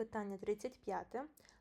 Питання 35.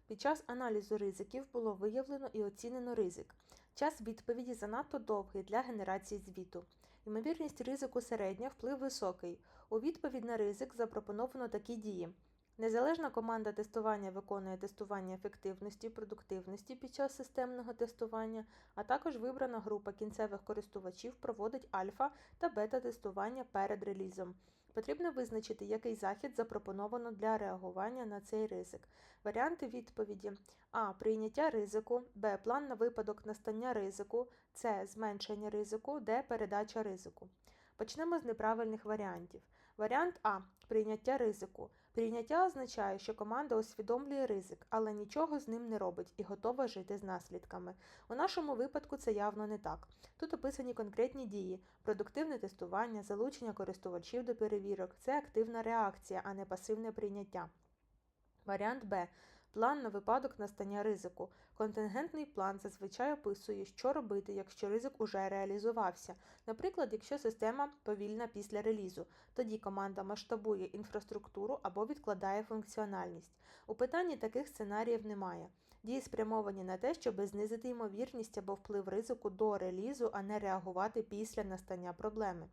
Під час аналізу ризиків було виявлено і оцінено ризик. Час відповіді занадто довгий для генерації звіту. Ймовірність ризику середня, вплив високий. У відповідь на ризик запропоновано такі дії. Незалежна команда тестування виконує тестування ефективності, продуктивності під час системного тестування, а також вибрана група кінцевих користувачів проводить альфа та бета-тестування перед релізом. Потрібно визначити, який захід запропоновано для реагування на цей ризик. Варіанти відповіді: А. Прийняття ризику, Б. План на випадок настання ризику, С. Зменшення ризику, Д. Передача ризику. Почнемо з неправильних варіантів. Варіант А. Прийняття ризику. Прийняття означає, що команда усвідомлює ризик, але нічого з ним не робить і готова жити з наслідками. У нашому випадку це явно не так. Тут описані конкретні дії: продуктивне тестування, залучення користувачів до перевірок це активна реакція, а не пасивне прийняття. Варіант Б. План на випадок настання ризику. Контингентний план зазвичай описує, що робити, якщо ризик уже реалізувався. Наприклад, якщо система повільна після релізу, тоді команда масштабує інфраструктуру або відкладає функціональність. У питанні таких сценаріїв немає. Дії спрямовані на те, щоб знизити ймовірність або вплив ризику до релізу, а не реагувати після настання проблеми.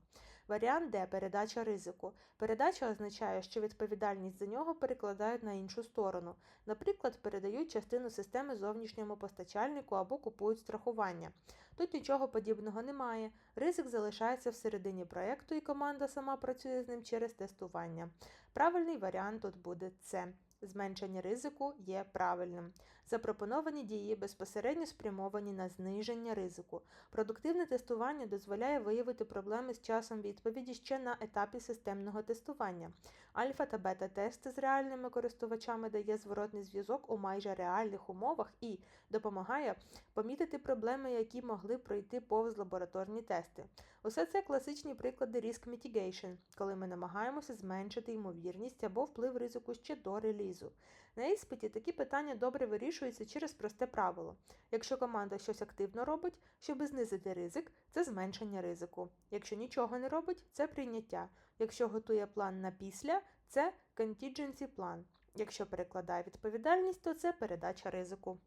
Варіант Д. Передача ризику. Передача означає, що відповідальність за нього перекладають на іншу сторону. Наприклад, передають частину системи зовнішньому постачальнику або купують страхування. Тут нічого подібного немає. Ризик залишається всередині проєкту, і команда сама працює з ним через тестування. Правильний варіант тут буде С. Зменшення ризику є правильним. Запропоновані дії безпосередньо спрямовані на зниження ризику. Продуктивне тестування дозволяє виявити проблеми з часом відповіді ще на етапі системного тестування. Альфа та бета-тести з реальними користувачами дає зворотний зв'язок у майже реальних умовах і допомагає помітити проблеми, які могли пройти повз лабораторні тести. Усе це класичні приклади Risk Mitigation, коли ми намагаємося зменшити ймовірність або вплив ризику ще до релізу. На іспиті такі питання добре вирішуються через просте правило. Якщо команда щось активно робить, щоб знизити ризик, це зменшення ризику. Якщо нічого не робить, це прийняття. Якщо готує план на після, це contingency план. Якщо перекладає відповідальність, то це передача ризику.